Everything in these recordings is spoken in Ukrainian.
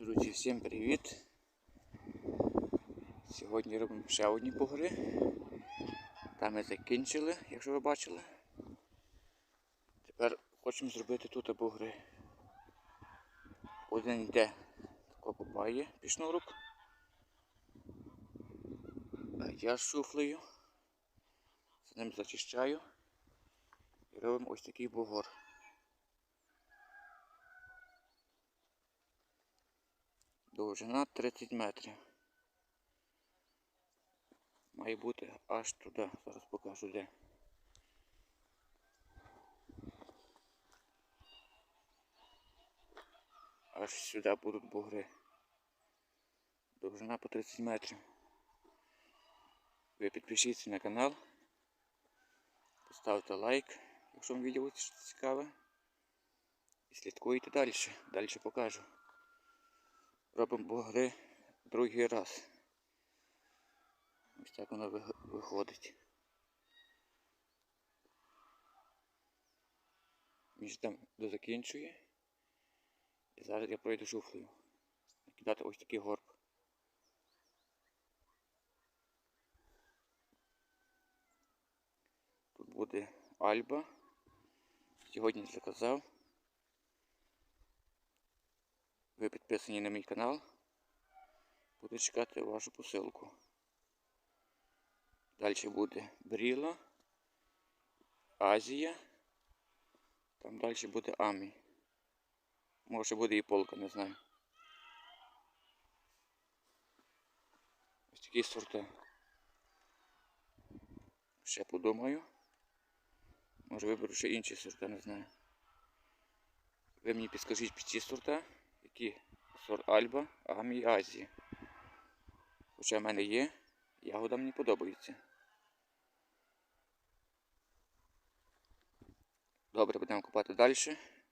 Друзі, всім привіт! Сьогодні робимо ще одні бугри. Там ми закінчили, якщо ви бачили. Тепер хочемо зробити тут бугри. Один йде тако копає пішнурок. А я шуфлею. З ним зачищаю і робимо ось такий бугор. Довжина 30 метрів. Має бути аж туди. Зараз покажу де. Аж сюди будуть бугри. Довжина по 30 метрів. Ви підпишіться на канал. Поставте лайк, якщо вам відео цікаве. І слідкуйте далі. Далі покажу. Робимо бугри другий раз. Ось так воно ви- виходить. Між там дозакінчує. І зараз я пройду шуфлею. Накидати ось такий горб. Тут буде Альба. Сьогодні заказав. Ви підписані на мій канал. Буду чекати вашу посилку. Далі буде Бріла, Азія. Там далі буде Амі. Може буде і полка, не знаю. Ось такі сорти. Ще подумаю. Може виберу ще інші сорти, не знаю. Ви мені підскажіть під ці сорта, які сорт Альба, Амі і Азія. Хоча в мене є, ягода мені подобається. Добре, будемо копати далі.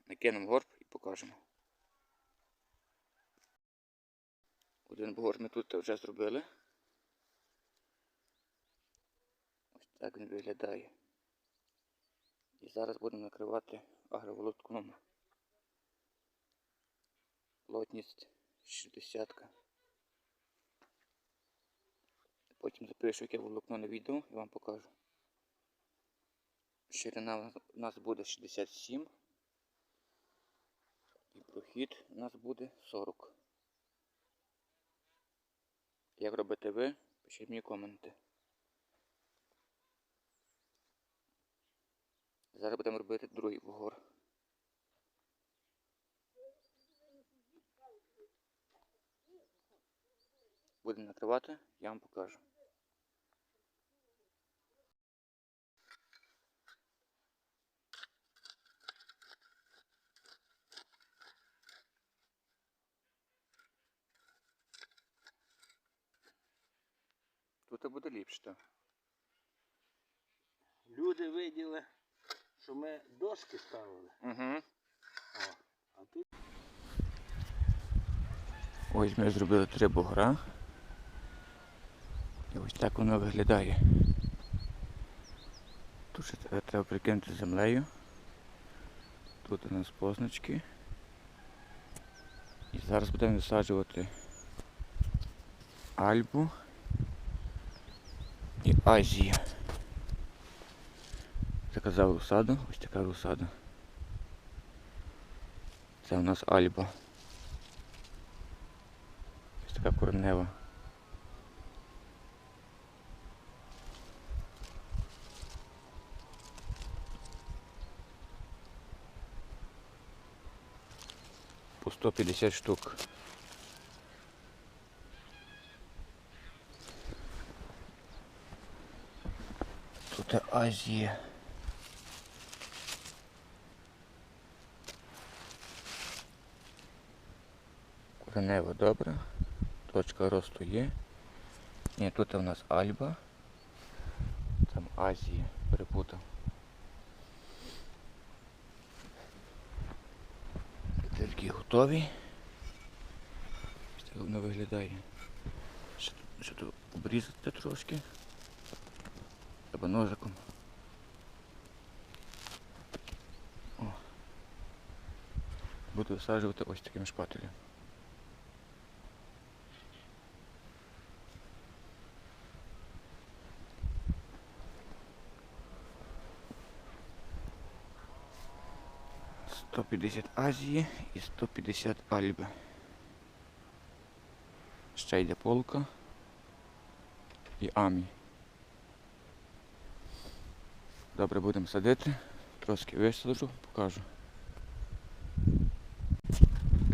Накинемо горб і покажемо. Один бугор ми тут вже зробили. Ось так він виглядає. І зараз будемо накривати агроволокном. Плотність 60. Потім запишу, яке волокно на відео і вам покажу. Ширина у нас буде 67 і прохід у нас буде 40. Як робите ви, пишіть мені коменти. Зараз будемо робити другий бугор. Будемо накривати, я вам покажу. Тут буде ліпше. так. Люди виділи, що ми дошки ставили. Угу. О, а тут Ось ми зробили три бугра. І ось так воно виглядає. Тут ще тре- треба прикинути землею. Тут у нас позначки. І зараз будемо висаджувати Альбу і Азію. Заказав розсаду, ось така розсада. Це у нас Альба. Ось така коренева. По 150 штук. Тут Азія. Коренева добре. Точка росту є. Ні, тут у нас Альба. Там Азія. Перепутав. Готові. Ось так воно виглядає. Ще, тут обрізати трошки. Треба ножиком. Буду висаджувати ось таким шпателем. 150 Азії і 150 Альби. Ще йде полка і Амі. Добре, будемо садити. Трошки висаджу, покажу.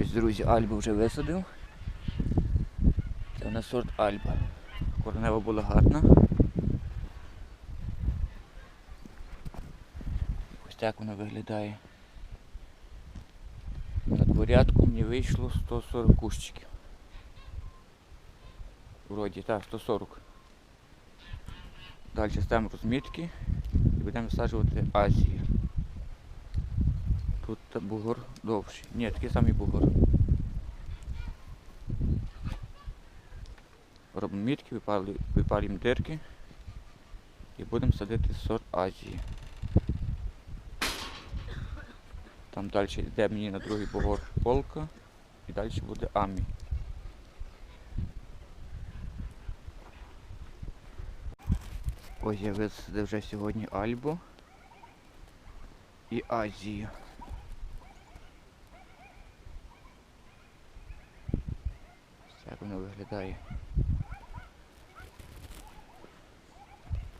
Ось, друзі, Альбу вже висадив. Це у нас сорт Альба. Коренева була гарна. Ось так воно виглядає. На дворядку мені вийшло 140 кущиків. Вроді, так, 140. Далі ставимо розмітки і будемо висаджувати Азію. Тут бугор довший. Ні, такий самий бугор. Робимо мітки, випалюємо дирки і будемо садити сорт Азії. Там далі йде мені на другий бугор полка і далі буде Амі. Ось я висадив вже сьогодні Альбо і Азію. Ось Так воно виглядає.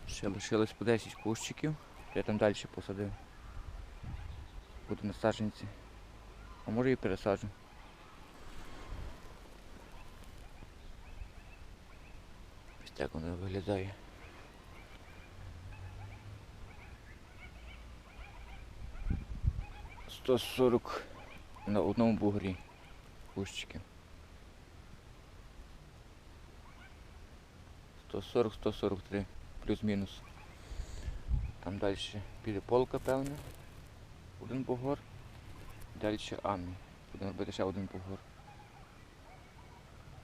Ще лишилось по 10 кущиків. Я там далі посадив. Буду на саджанці. А може і пересаджу. Ось так воно виглядає. Сто сорок на одному бугрі кущиків. 140-143 плюс-мінус. Там далі піде полка, певно. Один бугор. Далі Амі. Будемо робити ще один бугор.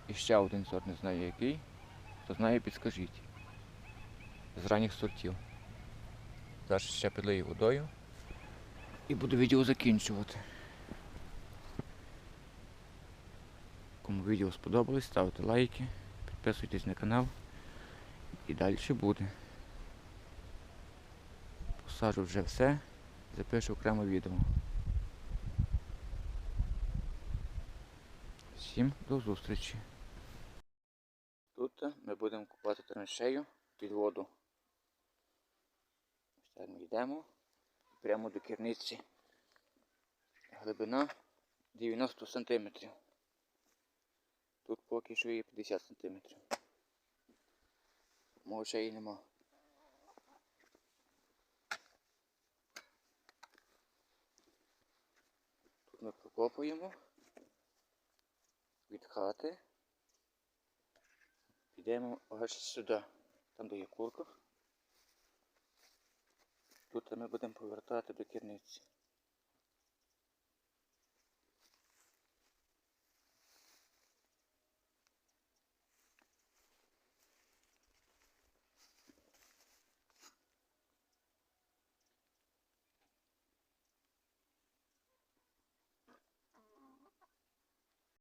І ще один сорт, не знаю який. Хто знає, підскажіть. З ранніх сортів. Зараз ще підлию водою. І буду відео закінчувати. Кому відео сподобалось, ставте лайки, підписуйтесь на канал. І далі буде. Посаджу вже все, запишу окреме відео. Всім до зустрічі. Тут ми будемо купати траншею під воду. Ось так ми йдемо прямо до керниці. Глибина 90 см. Тут поки що є 50 см. Може і нема. Тут ми прокопуємо від хати. Підемо аж сюди, там де є курка. Тут ми будемо повертати до керниці.